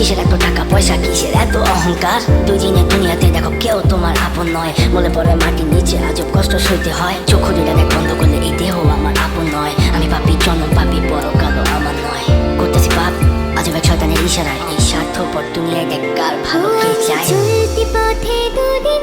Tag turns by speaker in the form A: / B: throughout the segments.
A: কিসের এত টাকা পয়সা, কিসের এত অহংকার? দুই দিনে দুনিয়াতে দেখো কেউ তোমার আপন নয়। বলে পরে মাটির নিচে আজব কষ্ট সইতে হয়। চক্ষু দুটা দেখ বন্ধ করলে এই দেহ আমার আপন নয়। আমি পাপি জন্ম, পাপি বড় কালো আমার নয়। করতেছি পাপ, আজব এক শয়তানের ইশারায়। এই স্বার্থপর দুনিয়ায় দেখ কার ভালো কে
B: পথে দুদিন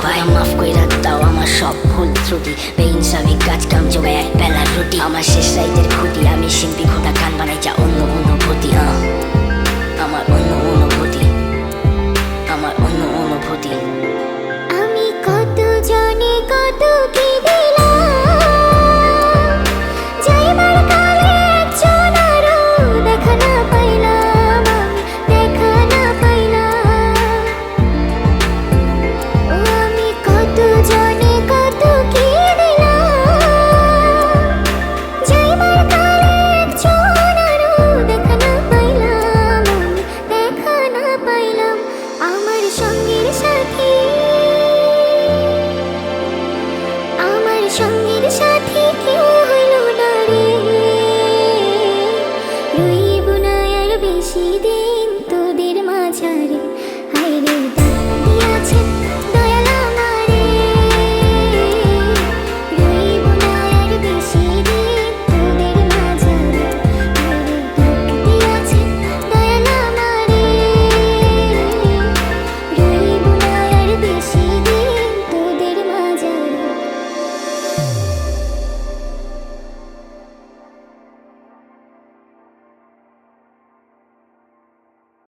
A: নিরুপায় মাফ কইরা দাও, আমার সব ভুল ত্রুটি। বেইনসাবি কাজ কাম যোগায় এক বেলার রুটি। আমার শেষ রাইতের খুঁটি, আমি শিল্পী খোদা কান বানাই যা অন্য অনুভূতি